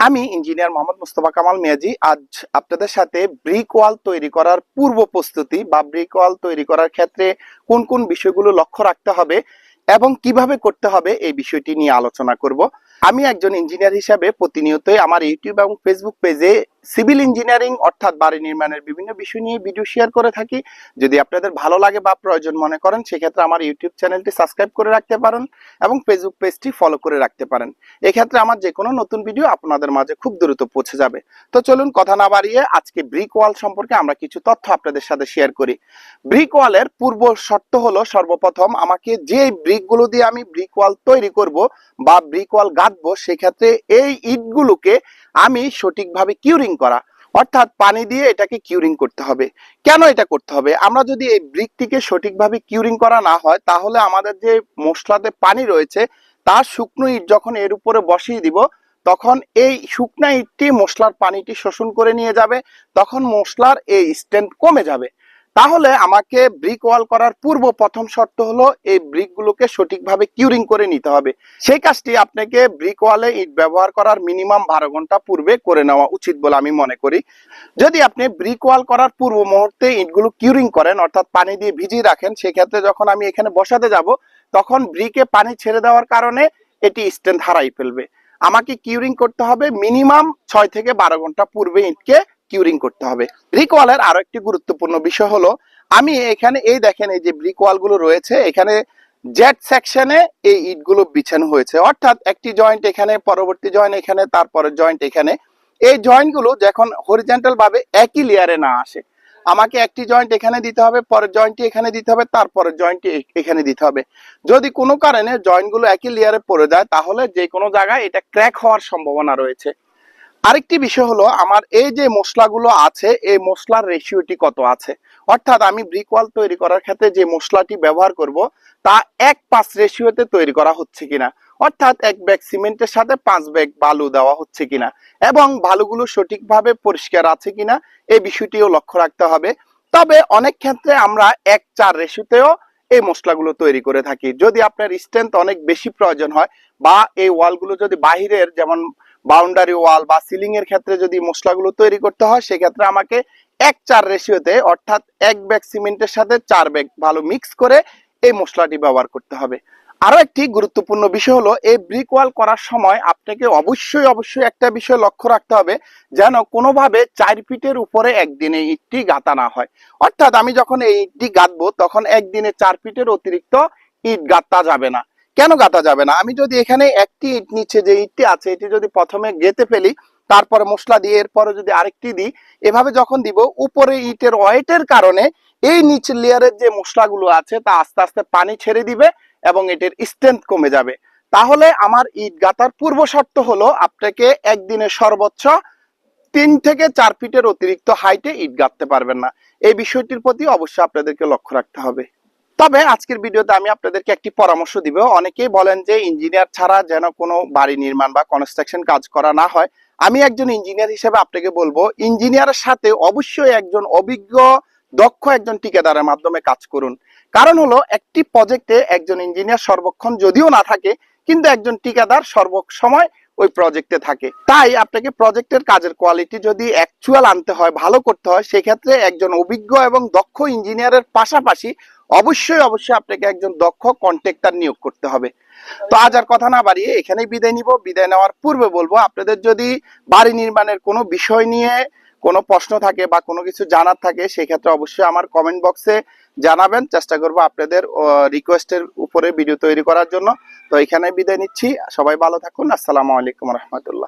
আমি ইঞ্জিনিয়ার মোহাম্মদ মুস্তফা কামাল মিয়াজি, আজ আপনাদের সাথে ব্রিক ওয়াল তৈরি করার পূর্ব প্রস্তুতি বা ব্রিক ওয়াল তৈরি করার ক্ষেত্রে কোন কোন বিষয়গুলো লক্ষ্য রাখতে হবে এবং কীভাবে করতে হবে এই বিষয়টি নিয়ে আলোচনা করব। আমি একজন ইঞ্জিনিয়ার হিসাবে প্রতিনিয়তই আমার ইউটিউব এবং ফেসবুক পেজে সিভিল ইঞ্জিনিয়ারিং অর্থাৎ বাড়ি নির্মাণের বিভিন্ন বিষয় নিয়ে ভিডিও শেয়ার করে থাকি। যদি আপনাদের ভালো লাগে বা প্রয়োজন মনে করেন, সেক্ষেত্রে আমার ইউটিউব চ্যানেলটি সাবস্ক্রাইব করে রাখতে পারেন এবং ফেসবুক পেজটি ফলো করে রাখতে পারেন। এক্ষেত্রে আমার যে কোনো নতুন ভিডিও আপনাদের মাঝে খুব দ্রুত পৌঁছে যাবে। তো চলুন কথা না বাড়িয়ে আজকে ব্রিক ওয়াল সম্পর্কে আমরা কিছু তথ্য আপনাদের সাথে শেয়ার করি। ব্রিক ওয়ালের পূর্ব শর্ত হলো সর্বপ্রথম আমাকে যে ব্রিকগুলো দিয়ে আমি ব্রিক ওয়াল তৈরি করব বা ব্রিক ওয়াল গাঁথবো সেক্ষেত্রে এই ইটগুলোকে আমি সঠিকভাবে কিউরিং করা, অর্থাৎ পানি দিয়ে এটাকে কিউরিং করতে হবে। কেন এটা করতে হবে? আমরা যদি এই ব্রিকটিকে সঠিকভাবে কিউরিং করা না হয়, তাহলে আমাদের যে মশলাতে পানি রয়েছে, তার শুকনো ইট যখন এর উপরে বসিয়ে দিব, তখন এই শুকনা ইটটি মশলার পানিটি শোষণ করে নিয়ে যাবে, তখন মশলার এই স্ট্রেন্থ কমে যাবে। তাহলে আমাকে ব্রিক ওয়াল করার পূর্ব প্রথম শর্ত হলো এই ব্রিকগুলোকে সঠিকভাবে কিউরিং করে নিতে হবে। সেই কাজটি আপনাকে ব্রিক ওয়ালে ইট ব্যবহার করার মিনিমাম বারো ঘণ্টা পূর্বে করে নেওয়া উচিত বলে আমি মনে করি। যদি আপনি ব্রিক ওয়াল করার পূর্ব মুহূর্তে ইটগুলো কিউরিং করেন, অর্থাৎ পানি দিয়ে ভিজিয়ে রাখেন, সেক্ষেত্রে যখন আমি এখানে বসাতে যাব, তখন ব্রিকে পানি ছেড়ে দেওয়ার কারণে এটি স্ট্রেংথ হারাই ফেলবে। আমাকে কিউরিং করতে হবে মিনিমাম ছয় থেকে বারো ঘণ্টা পূর্বে ইটকে কিউরিং করতে হবে। ব্রিক ওয়ালের আরও একটি গুরুত্বপূর্ণ বিষয় হলো, আমি এখানে এই দেখেন এই যে ব্রিক ওয়ালগুলো রয়েছে, এখানে জেট সেকশনে এই ইটগুলো বিছানো হয়েছে। অর্থাৎ একটি জয়েন্ট এখানে, পরবর্তী জয়েন্ট এখানে তারপরে জয়েন্ট এখানে। এই জয়েন্টগুলো যখন হরিজেন্টাল ভাবে একই লেয়ারে না আসে, আমাকে একটি জয়েন্ট এখানে দিতে হবে, পরের জয়েন্টটি এখানে দিতে হবে, তারপরের জয়েন্টটি এখানে দিতে হবে। যদি কোনো কারণে জয়েন্টগুলো একই লেয়ারে পড়ে যায়, তাহলে যে কোনো জায়গায় এটা ক্র্যাক হওয়ার সম্ভাবনা রয়েছে। আরেকটি বিষয় হলো, আমার এই যে মশলাগুলো আছে, এই মশলার রেশিওটি কত আছে? অর্থাৎ আমি ব্রিক ওয়াল তৈরি করার ক্ষেত্রে যে মশলাটি ব্যবহার করব, তা এক পাঁচ রেশিওতে তৈরি করা হচ্ছে কিনা? অর্থাৎ এক ব্যাগ সিমেন্টের সাথে পাঁচ ব্যাগ বালু দেওয়া হচ্ছে কিনা? এবং বালুগুলো সঠিকভাবে পরিষ্কার আছে কিনা? এই বিষয়টিও লক্ষ্য রাখতে হবে। তবে অনেক ক্ষেত্রে আমরা এক চার রেশিওতেও এই মশলাগুলো তৈরি করে থাকি। যদি আপনার স্ট্রেংথ অনেক বেশি প্রয়োজন হয় বা এই ওয়ালগুলো যদি বাহিরের, যেমন বাউন্ডারি ওয়াল বা সিলিং এর ক্ষেত্রে যদি মশলাগুলো তৈরি করতে হয়, সেক্ষেত্রে আমাকে এক চার রেশিওতে অর্থাৎ এক ব্যাগ সিমেন্টের সাথে চার ব্যাগ ভালো মিক্স করে এই মশলাটি ব্যবহার করতে হবে। আরও একটি গুরুত্বপূর্ণ বিষয় হলো, এই ব্রিক ওয়াল করার সময় আপনাকে অবশ্যই অবশ্যই একটা বিষয় লক্ষ্য রাখতে হবে, যেন কোনোভাবে চার ফিটের উপরে একদিনে ইটটি গাঁথা না হয়। অর্থাৎ আমি যখন এই ইটটি গাঁথবো, তখন একদিনে চার ফিটের অতিরিক্ত ইট গাঁথা যাবে না। কেন গাঁথা যাবে না? আমি যদি এখানে একটি ইট নিচে যে ইটটি আছে, এটি যদি প্রথমে গেঁথে ফেলি, তারপরে মশলা দিয়ে এরপরে যদি আরেকটি দিই, এভাবে যখন দিব, উপরে ইটের ওয়েটের কারণে এই নিচের লেয়ারের যে মশলাগুলো আছে, তা আস্তে আস্তে পানি ছেড়ে দিবে এবং এটির স্ট্রেংথ কমে যাবে। তাহলে আমার ইট গাঁথার পূর্ব শর্ত হলো আপনাকে একদিনে সর্বোচ্চ তিন থেকে চার ফিটের অতিরিক্ত হাইটে ইট গাঁথতে পারবেন না। এই বিষয়টির প্রতি অবশ্যই আপনাদেরকে লক্ষ্য রাখতে হবে। তবে আজকের ভিডিওতে আমি আপনাদেরকে একটি পরামর্শ দিব। অনেকেই বলেন যে ইঞ্জিনিয়ার ছাড়া যেন কোনো বাড়ি নির্মাণ বা কনস্ট্রাকশন কাজ করা না হয়। আমি একজন ইঞ্জিনিয়ার হিসেবে আপনাকে বলব, ইঞ্জিনিয়ারের সাথে অবশ্যই একজন অভিজ্ঞ, দক্ষ একজন ঠিকাদারের মাধ্যমে কাজ করুন। কারণ হলো, একটি প্রজেক্টে একজন ইঞ্জিনিয়ার সর্বক্ষণ যদিও না থাকে, কিন্তু একজন ঠিকাদার সর্বসময় ওই প্রজেক্টে থাকে। তাই আপনাকে প্রজেক্টের কাজের কোয়ালিটি যদি অ্যাকচুয়াল আনতে হয়, ভালো করতে হয়, সেক্ষেত্রে একজন অভিজ্ঞ এবং দক্ষ ইঞ্জিনিয়ারের পাশাপাশি অবশ্যই অবশ্যই আপনাকে একজন দক্ষ কন্ট্রাক্টর নিয়োগ করতে হবে। তো আজ আর কথা না বাড়িয়ে এখানেই বিদায় নিব। বিদায় নেওয়ার পূর্বে বলব, আপনাদের যদি বাড়ি নির্মাণের কোনো বিষয় নিয়ে কোনো প্রশ্ন থাকে বা কোনো কিছু জানার থাকে, সেক্ষেত্রে অবশ্যই আমার কমেন্ট বক্সে জানাবেন, চেষ্টা করব আপনাদের রিকোয়েস্টের উপরে ভিডিও তৈরি করার জন্য। তো এখানে বিদায় নিচ্ছি। সবাই ভালো থাকুন। আসসালামু আলাইকুম রহমতুল্লাহ।